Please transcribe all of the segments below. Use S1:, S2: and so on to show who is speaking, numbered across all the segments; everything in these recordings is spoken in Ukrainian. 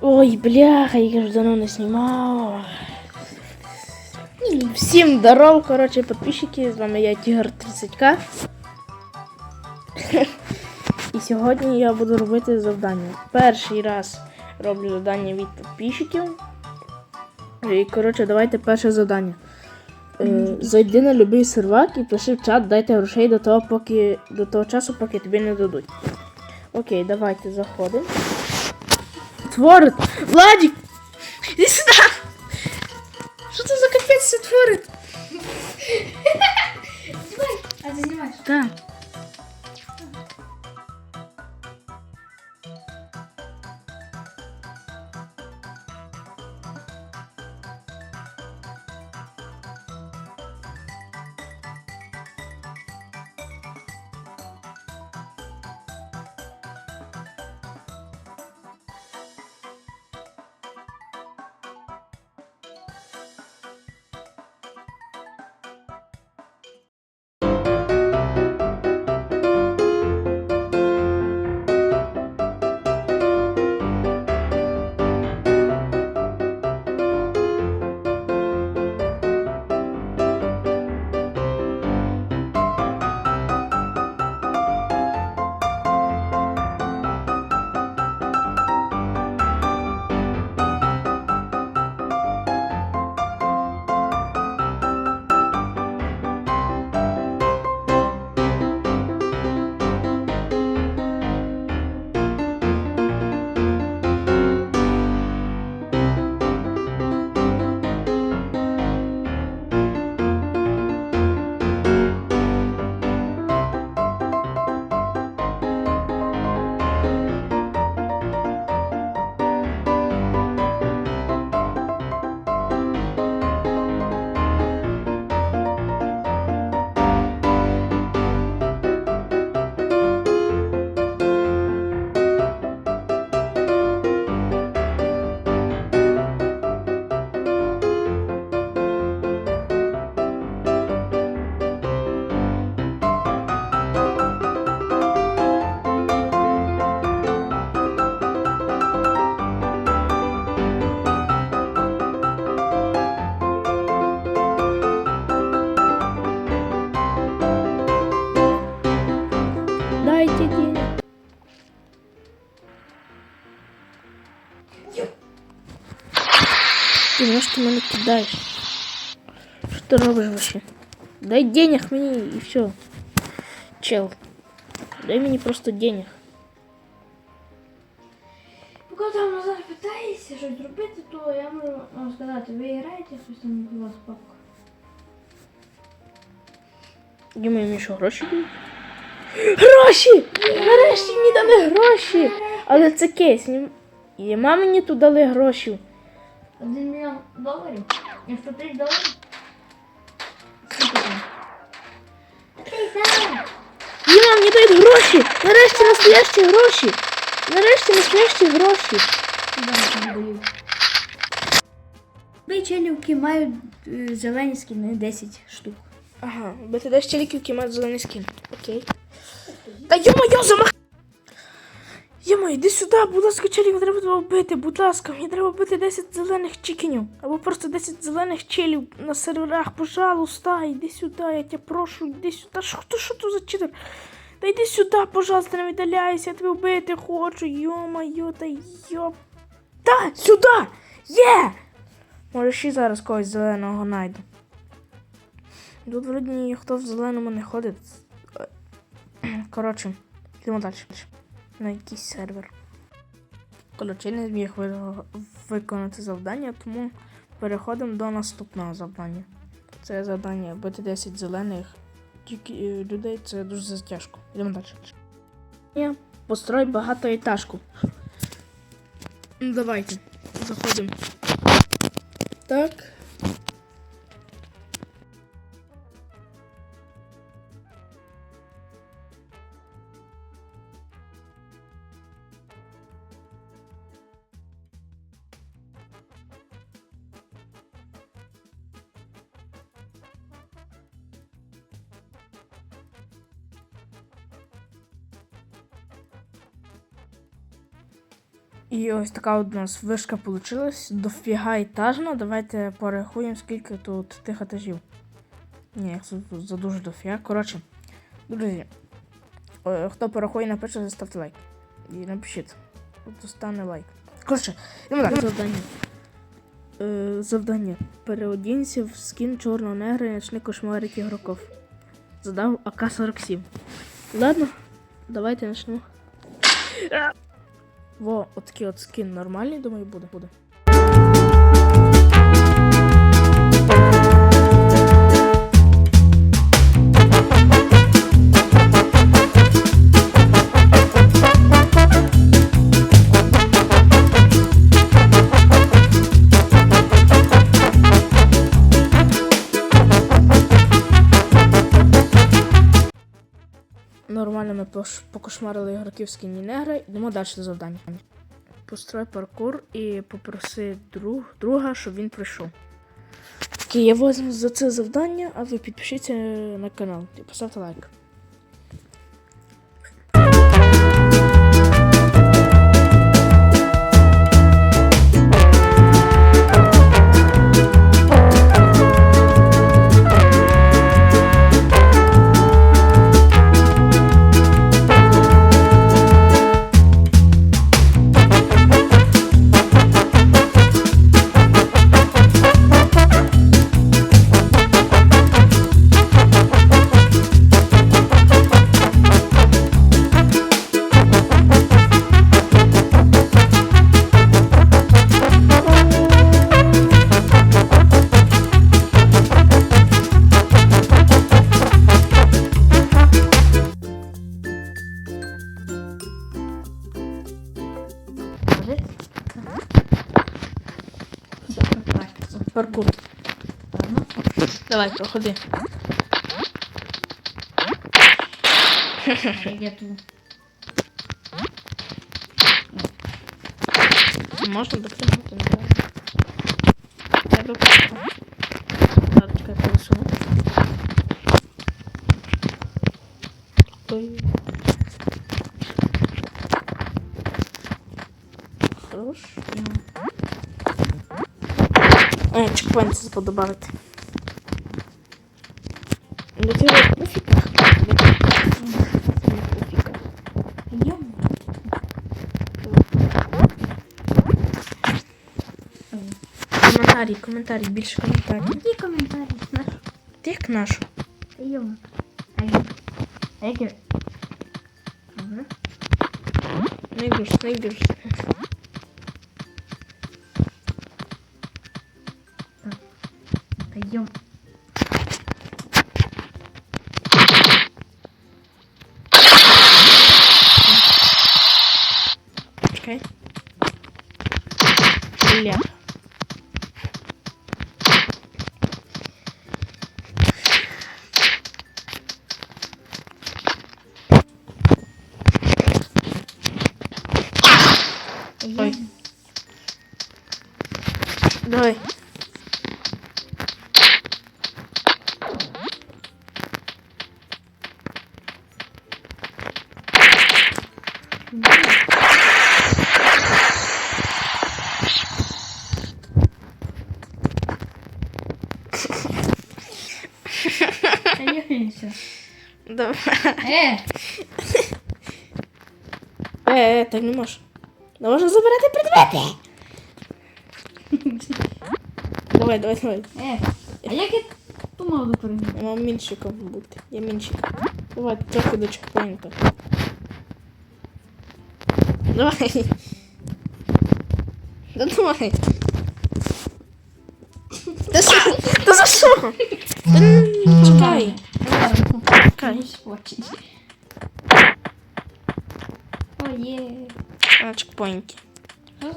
S1: Ой, бляха, я ж давно не знімав. Всім здоров, коротше, підписчики, з вами я Тігр 30к. І сьогодні я буду робити завдання. Перший раз роблю завдання від підписчиків. І, коротше, давайте перше завдання. Е, зайди на любий сервак і пиши в чат, дайте грошей до того, поки, до того часу, поки тобі не дадуть. Окей, давайте заходимо. Творить! Владик! Иди сюда! Что ты за капец все творит?
S2: Знімаєш? А знімаєш?
S1: Так. Мене кидаєш? Що ти робиш вообще? Дай денег мені і все. Чел. Дай мені просто денег.
S2: Поки там Назар питається щось зробити, то я можу вам сказати, ви граєте щось там у вас папка.
S1: Діма, мені що, гроші дають? Гроші! Нарешті мені дали гроші! Але це кейс. І мамі тут дали гроші.
S2: Один мільйон доларів? Я 100 тисяч доларів? Скільки там? Ей, Сара!
S1: Діма, мені дають гроші! Нарешті настоящі гроші! Нарешті настоящі гроші!
S2: Ви челівки мають е, зелені скіни 10 штук.
S1: Ага, бо ти даш челіків, які мають зелений скін. Окей. Та йо-моє, замах! Йомо, йди сюди, будь ласка, челів, треба тебе вбити, будь ласка, мені треба вбити 10 зелених чікенів. Або просто 10 зелених челів на серверах, пожалуйста, йди сюди, я тебе прошу, йди сюди. Що, хто, що тут за читер? Та йди сюди, пожалуйста, не віддаляйся, я тебе вбити хочу, йо-моє, та йоп. Та, сюди! Є! Може, ще зараз когось зеленого знайду. Тут вроді ніхто в зеленому не ходить. Коротше, йдемо далі. На якийсь сервер. Коротше, я не зміг виконати завдання, тому переходимо до наступного завдання. Це завдання бити 10 зелених тільки, е, людей, це дуже тяжко. Йдемо далі. Построй багатоетажку. Ну, Давайте, заходимо. Так. І ось така от у нас вишка получилась. Дофіга етажна. Давайте порахуємо, скільки тут тих етажів. Ні, тут за дуже дофіга. Коротше, друзі, е, хто порахує, напише, ставте лайк. І напишіть. Стане лайк. Коротше, так. Завдання. Е, завдання. Переодінься в скін чорного негра і начни кошмарити ігроків. Задав АК-47. Ладно, давайте почнемо. Во, отакий от скін нормальний, думаю, буде. буде. Ми покошмарили ігроків скіні негра. Йдемо далі до завдання. Построй паркур і попроси друг, друга, щоб він прийшов. Окей, я возьму за це завдання, а ви підпишіться на канал і поставте лайк. Давай, проходи.
S2: Я тут.
S1: Можна допрямити, не знаю. Я допрямую. Зараз колесо. Хорош. Чекпоінт забув добавити. Ну, ти ось пуфіка. Пуфіка.
S2: Йом.
S1: Коментарі, коментарі, більше коментарів.
S2: Які коментарі? Наш.
S1: Ти як нашу.
S2: Йом. А я. А я. Ага.
S1: Найбільш, найбільш. Чекай. Бля. Ой. Давай.
S2: Та йомся.
S1: Давай.
S2: Е!
S1: Е, е, так не можеш. Не можна забирати предмети. Давай, давай, давай.
S2: Е! А як я молоду перейду?
S1: Я мав мінчиком бути. Я мінчик. Давай, трохи до чекпоінта. Давай. Да давай. Та що? Та за що? Та чекай.
S2: Спочить. О, є.
S1: На чекпоінті.
S2: Що.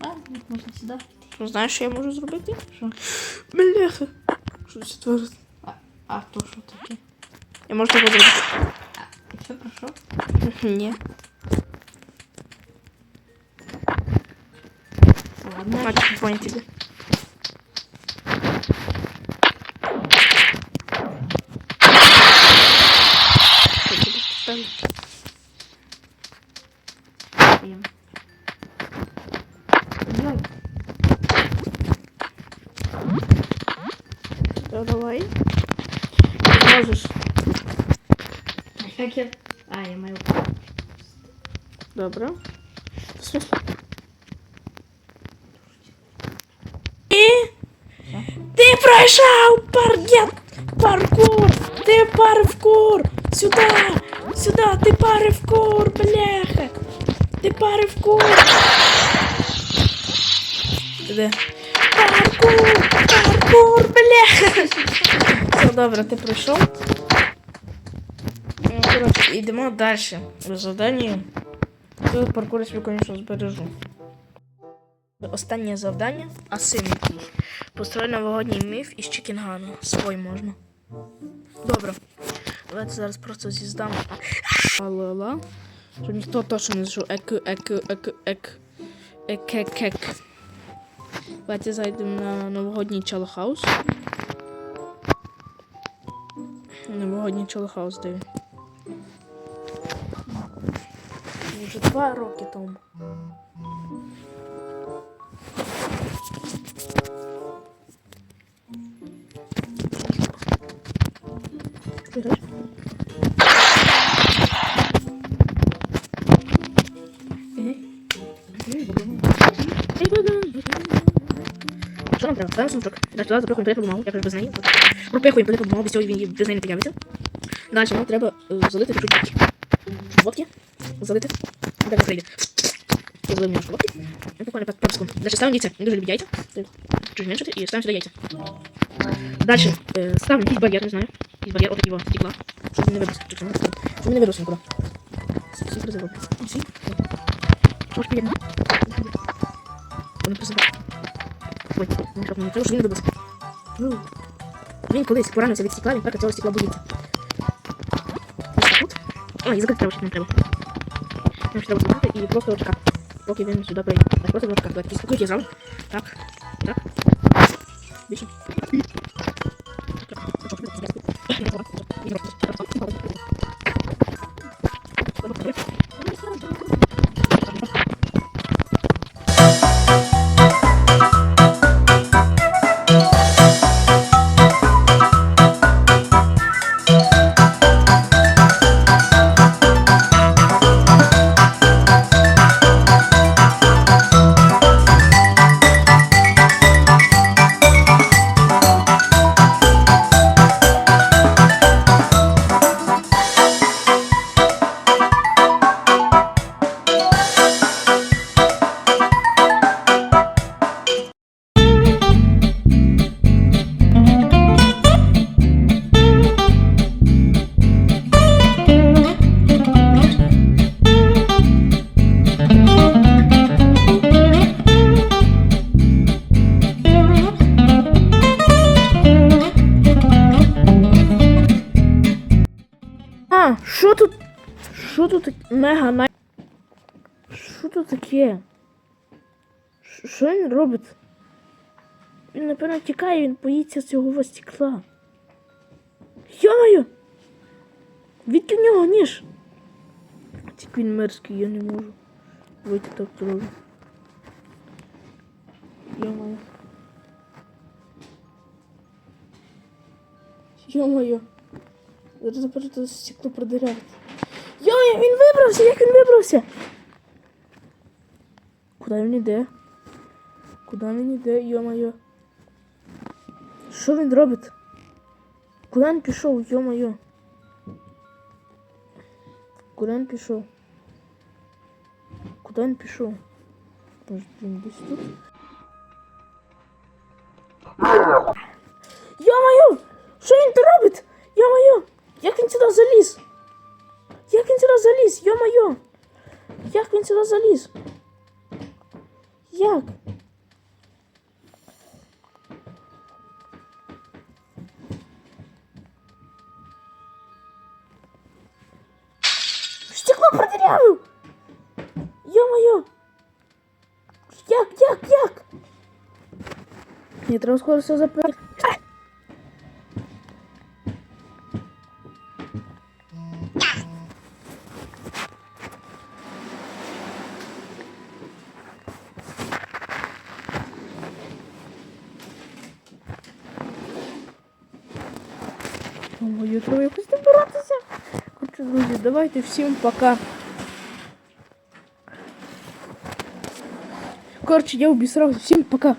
S2: Ладно, можна сюди.
S1: Ну, Знаєш, що я можу зробити?
S2: Що?
S1: Бляха. Що це творить?
S2: А, а то що таке?
S1: Я можу так зробити.
S2: Ти все пройшов?
S1: Ні.
S2: Ладно.
S1: На чекпоінті. Що тобі поставити?
S2: Приємно. Давай.
S1: Та давай. Ти можеш.
S2: А як я... А, я маю...
S1: Добре. Смисл? І ти пройшов паркет, паркур, ти паркур, сюди, сюди, ти паркур, бляха, ти паркур. Де? Паркур, паркур, бляха. Все добре, ти пройшов. Ну, коротше, йдемо далі. Завдання. Тут паркур я звісно, збережу. Останнє завдання Асиметрій. Построй новогодній міф із Чікінгана. Свой можна. Добре. Давайте зараз просто з'їздам. Ла-ла. Щоб ніхто точно не зайшов. Ек, ек, ек, ек. Ек, ек, ек. Давайте зайдемо на новогодній челохаус. Новогодній челохаус, де. Вже два роки тому. Що нам треба? Ставимо сундучок. Далі туди запихуємо туалетну бумагу, я кажу без неї. Пропихуємо туалетну бумагу, без цього він без неї не піднявся. Далі нам треба е, залити чуть-чуть водки. Водки. Залити. Далі прийде. Залив немножко водки. Ну, буквально так, пару секунд. Дальше ставим яйца. Не дуже любит яйца. Чуть уменьшить и ставим сюда яйца. Дальше э, ставим якийсь барьер, не знаю. Якийсь барьер от его стекла. Щоб він не вибрався. Чуть не Щоб він не вибрався нікуди. Всі призивали. Всі. Що ж підемо? Вони призивали. Ой, ну щоб не треба, щоб він не вибрався. Ну, Він колись поранився від стекла, він перед цього стекла боїться. Ось так от. Ой, і закрити треба, щоб не треба. Нам треба закрити і просто чекати. Поки він сюди прийде. Так, просто чекати. Давайте спокійте зал. Так. Так. Більше. Мега най... Що тут таке? Що він робить? Він, напевно, тікає, він боїться цього стекла. Йо-моє! Відки в нього ніж? Тільки він мерзкий, я не можу. Вийти так трохи. Йо-моє. Йо-моє. Зараз тепер стекло продиряти. Йой, він вибрався! Як він вибрався? Куди він іде? Куди він іде, йо-моє? Що він робить? Куди він пішов, йо-моє? Куди він пішов? Куди він пішов? Він десь тут? Йо-моє! Що він тут робить? Йо-моє! Як він сюди заліз? Як він сюди заліз? Йо-моє! Як він сюди заліз? Як? Стекло продырявил! Ё-моё! Як, як, як? Ні, треба скоро все Ой, треба якось добиратися. Коротше, друзі, давайте всім пока. Коротше, я обісрався. Всім пока.